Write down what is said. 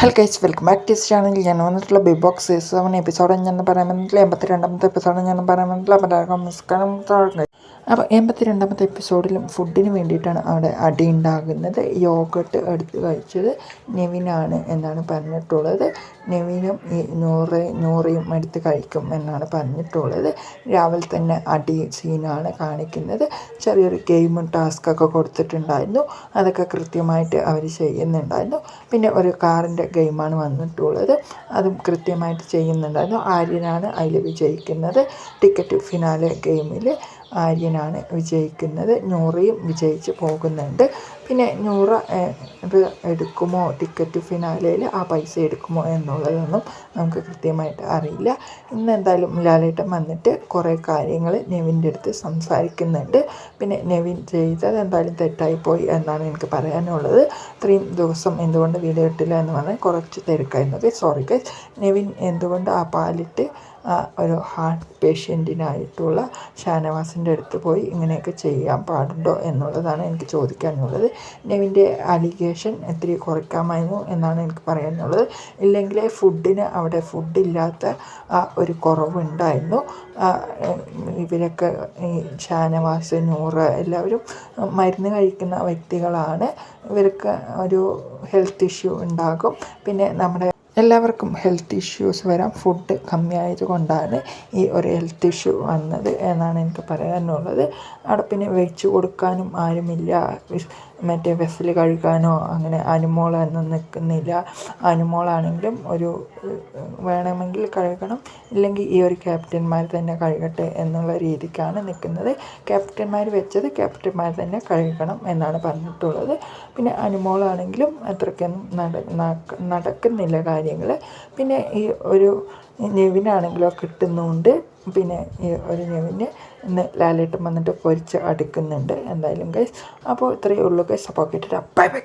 Hello guys welcome back to channel ഞാൻ വന്നിട്ടുള്ള big box season episode ഞാൻ പറയാൻ പറ്റില്ല എൺപത്തി രണ്ടാമത്തെ എപ്പിസോഡ് ഞാൻ പറയാൻ പറ്റില്ല അപ്പോൾ നമസ്കാരം. അപ്പോൾ എൺപത്തി രണ്ടാമത്തെ എപ്പിസോഡിലും ഫുഡിന് വേണ്ടിയിട്ടാണ് അവിടെ അടി ഉണ്ടാകുന്നത് യോഗട്ട് എടുത്ത് കഴിച്ചത് നെവിനാണ് എന്നാണ് പറഞ്ഞിട്ടുള്ളത്. നെവിനും ഈ നൂറ് നൂറയും എടുത്ത് കഴിക്കും എന്നാണ് പറഞ്ഞിട്ടുള്ളത്. രാവിലെ തന്നെ അടി സീനാണ് കാണിക്കുന്നത്. ചെറിയൊരു ഗെയിമും ടാസ്കൊക്കെ കൊടുത്തിട്ടുണ്ടായിരുന്നു. അതൊക്കെ കൃത്യമായിട്ട് അവർ ചെയ്യുന്നുണ്ടായിരുന്നു. പിന്നെ ഒരു കാറിന്റെ ഗെയിമാണ് വന്നിട്ടുള്ളത്. അതും കൃത്യമായിട്ട് ചെയ്യുന്നുണ്ടായിരുന്നു. ആര്യനാണ് അതിൽ വിജയിക്കുന്നത്. ടിക്കറ്റ് ഫിനാലെ ഗെയിമിൽ ആര്യനാണ് വിജയിക്കുന്നത്. നൂറയും വിജയിച്ച് പോകുന്നുണ്ട്. പിന്നെ നൂറ് ഇത് എടുക്കുമോ? ടിക്കറ്റ് ഫിനാലയിൽ ആ പൈസ എടുക്കുമോ എന്നുള്ളതൊന്നും നമുക്ക് കൃത്യമായിട്ട് അറിയില്ല. ഇന്ന് എന്തായാലും ലാലേട്ടൻ വന്നിട്ട് കുറേ കാര്യങ്ങൾ നെവിന്റെ അടുത്ത് സംസാരിക്കുന്നുണ്ട്. പിന്നെ നെവിൻ ചെയ്തത് എന്തായാലും തെറ്റായിപ്പോയി എന്നാണ് എനിക്ക് പറയാനുള്ളത്. ഇത്രയും ദിവസം എന്തുകൊണ്ട് വീഡിയോ ഇട്ടില്ല എന്ന് പറഞ്ഞാൽ കുറച്ച് തിരക്കായിരുന്നത് സോറി ഗൈസ് നെവിൻ എന്തുകൊണ്ട് ആ പാലിട്ട് ഒരു ഹാർട്ട് പേഷ്യന്റിനായിട്ടുള്ള ഷാനവാസിന്റെ അടുത്ത് പോയി ഇങ്ങനെയൊക്കെ ചെയ്യാൻ പാടുണ്ടോ എന്നുള്ളതാണ് എനിക്ക് ചോദിക്കാനുള്ളത്. നെവിന്റെ അലിഗേഷൻ ഇത്തിരി കുറയ്ക്കാമായിരുന്നു എന്നാണ് എനിക്ക് പറയാനുള്ളത്. ഇല്ലെങ്കിൽ ഫുഡിന് അവിടെ ഫുഡില്ലാത്ത ഒരു കുറവുണ്ടായിരുന്നു. ഇവരൊക്കെ ഈ ഷാനവാസ് നൂറ് എല്ലാവരും മരുന്ന് കഴിക്കുന്ന വ്യക്തികളാണ്. ഇവർക്ക് ഒരു ഹെൽത്ത് ഇഷ്യൂ ഉണ്ടാകും. പിന്നെ നമ്മുടെ എല്ലാവർക്കും ഹെൽത്ത് ഇഷ്യൂസ് വരാം. ഫുഡ് കമ്മിയായത് കൊണ്ടാണ് ഈ ഒരു ഹെൽത്ത് ഇഷ്യൂ വന്നത് എന്നാണ് എനിക്ക് പറയാനുള്ളത്. അവിടെ പിന്നെ വെച്ച് കൊടുക്കാനും ആരുമില്ല. മറ്റേ വെസ്സിൽ കഴുകാനോ അങ്ങനെ അനുമോളൊന്നും നിൽക്കുന്നില്ല. അനുമോളാണെങ്കിലും ഒരു വേണമെങ്കിൽ കഴുകണം. ഇല്ലെങ്കിൽ ഈ ഒരു ക്യാപ്റ്റന്മാർ തന്നെ കഴുകട്ടെ എന്നുള്ള രീതിക്കാണ് നിൽക്കുന്നത്. ക്യാപ്റ്റന്മാർ വെച്ചത് ക്യാപ്റ്റന്മാർ തന്നെ കഴുകണം എന്നാണ് പറഞ്ഞിട്ടുള്ളത്. പിന്നെ അനുമോളാണെങ്കിലും അത്രയ്ക്കൊന്നും നട നടക്കുന്നില്ല കാര്യങ്ങൾ പിന്നെ ഈ ഒരു ഞെവിനാണെങ്കിലോ കിട്ടുന്നുണ്ട്. പിന്നെ ഈ ഒരു ഞെവിന് ഇന്ന് ലാലേട്ടൻ വന്നിട്ട് പൊരിച്ച് അടുക്കുന്നുണ്ട്. എന്തായാലും ഗൈസ് അപ്പോൾ ഇത്രയേ ഉള്ളൂ ഗൈസ് അപ്പോൾ കിട്ടിയിട്ട് ബൈ ബൈ